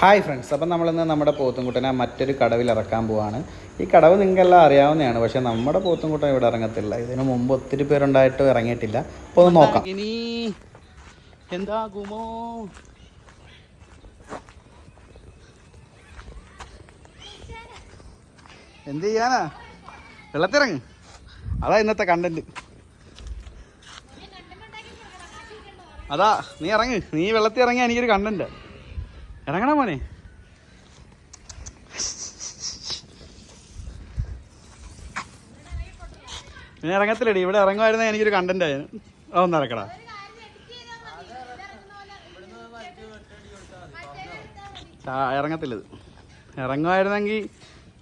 Hi friends അപ്പം നമ്മളിന്ന് നമ്മുടെ പോത്തുംകുട്ടനെ മറ്റൊരു കടവിൽ ഇറക്കാൻ പോവാണ്. ഈ കടവ് നിങ്ങൾക്കെല്ലാം അറിയാവുന്നതാണ്. പക്ഷേ നമ്മുടെ പോത്തുംകുട്ടൻ ഇവിടെ ഇറങ്ങത്തില്ല. ഇതിനു മുമ്പ് ഒത്തിരി പേരുണ്ടായിട്ട് ഇറങ്ങിയിട്ടില്ല. അപ്പോൾ ഒന്ന് നോക്കാം. എന്താകുമോ? എന്ത് ചെയ്യാനാ? വെള്ളത്തിറങ്ങ്. അതാ ഇന്നത്തെ കണ്ടന്റ് അതാ നീ ഇറങ്ങ്. നീ വെള്ളത്തിൽ എനിക്കൊരു കണ്ടന്റ് ഇറങ്ങണ മോനെ. നീ ഇറങ്ങത്തില്ലടി ഇവിടെ ഇറങ്ങുമായിരുന്ന എനിക്കൊരു കണ്ടന്റ് ആയിരുന്നു അതൊന്നും ഇറക്കടാ. ആ, ഇറങ്ങത്തില്ല ഇത് ഇറങ്ങുമായിരുന്നെങ്കിൽ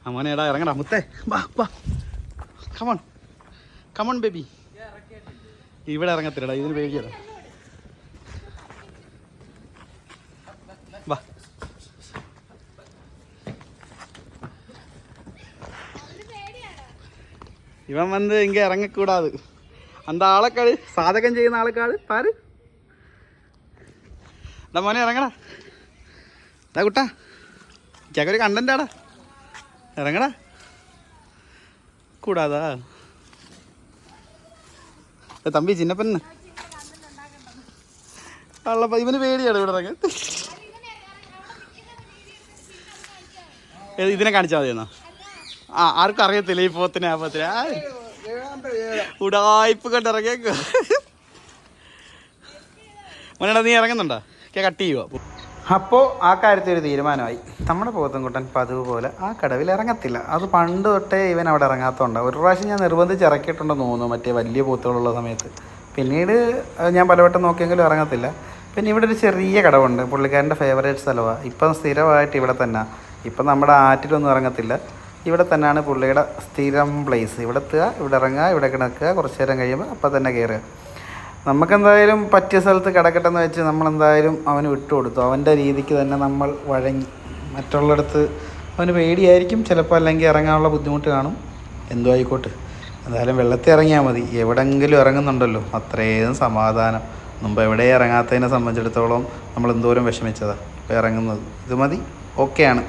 അമ്മനെ എടാ ഇറങ്ങടാ മുത്തേ. വാ വാ. കമൺ കമൺ ബേബി ഇവിടെ ഇറങ്ങത്തില്ലടാ ഇതിന് പേടിയടാ വാ. ഇവൻ വന്ന് ഇങ്ങ ഇറങ്ങിക്കൂടാത്. എന്താ ആളെക്കാൾ? സാധകം ചെയ്യുന്ന ആളെക്കാൾ? പാര്. എന്താ മോനെ ഇറങ്ങടാ. എന്താ കുട്ടാ ഒരു കണ്ടന്റാടാ ഇറങ്ങടാ. കൂടാതാ. തമ്പി ചിന്നപ്പന്ന് ഉള്ളപ്പോ ഇവന് പേടിയാണ് ഇവിടെ ഇറങ്ങാൻ. ഏത് ഇതിനെ കാണിച്ചാൽ മതി എന്നാ ആ ആർക്കും അറിയത്തില്ല ഈ പോത്തിനെ ആ പോത്തിനെ. ഉടായ്പ കണ്ടിറങ്ങിയ കണ്ടിറങ്ങിയേക്ക് നീ ഇറങ്ങുന്നുണ്ടോ? കേ കട്ട് ചെയ്യുക അപ്പോൾ ആ കാര്യത്തിൽ ഒരു തീരുമാനമായി. നമ്മുടെ പോത്തൻകുട്ടൻ പതിവ് പോലെ ആ കടവിൽ ഇറങ്ങത്തില്ല. അത് പണ്ട് തൊട്ടേ ഇവൻ അവിടെ ഇറങ്ങാത്തതുകൊണ്ട് ഒരു പ്രാവശ്യം ഞാൻ നിർബന്ധിച്ച് ഇറക്കിയിട്ടുണ്ടെന്ന് തോന്നുന്നു മറ്റേ വലിയ പോത്തുകളുള്ള സമയത്ത്. പിന്നീട് ഞാൻ പലവട്ടം നോക്കിയെങ്കിലും ഇറങ്ങത്തില്ല. പിന്നെ ഇവിടെ ഒരു ചെറിയ കടവുണ്ട്. പുള്ളിക്കാരന്റെ ഫേവറേറ്റ് സ്ഥലമാണ് ഇപ്പം സ്ഥിരമായിട്ട് ഇവിടെ തന്നെ. ഇപ്പം നമ്മുടെ ആറ്റിലൊന്നും ഇറങ്ങത്തില്ല. ഇവിടെ തന്നെയാണ് പുള്ളിയുടെ സ്ഥിരം പ്ലേസ് ഇവിടെ എത്തുക ഇവിടെ ഇറങ്ങുക ഇവിടെ കിടക്കുക കുറച്ച് നേരം കഴിയുമ്പോൾ അപ്പം തന്നെ കയറുക. നമുക്കെന്തായാലും പറ്റിയ സ്ഥലത്ത് കിടക്കട്ടെ എന്ന് വെച്ച് നമ്മളെന്തായാലും അവന് വിട്ടുകൊടുത്തു. അവന്റെ രീതിക്ക് തന്നെ നമ്മൾ വഴങ്ങി. മറ്റുള്ളിടത്ത് അവന് പേടിയായിരിക്കും. ചിലപ്പോൾ അല്ലെങ്കിൽ ഇറങ്ങാനുള്ള ബുദ്ധിമുട്ട് കാണും. എന്തോ ആയിക്കോട്ടെ. എന്തായാലും വെള്ളത്തിൽ ഇറങ്ങിയാൽ മതി. എവിടെങ്കിലും ഇറങ്ങുന്നുണ്ടല്ലോ. അത്രയും സമാധാനം. മുമ്പ് എവിടെ ഇറങ്ങാത്തതിനെ സംബന്ധിച്ചിടത്തോളം നമ്മൾ എന്തോരം വിഷമിച്ചതാണ് ഇപ്പോൾ ഇറങ്ങുന്നത്. ഇത് മതി. ഓക്കെയാണ്.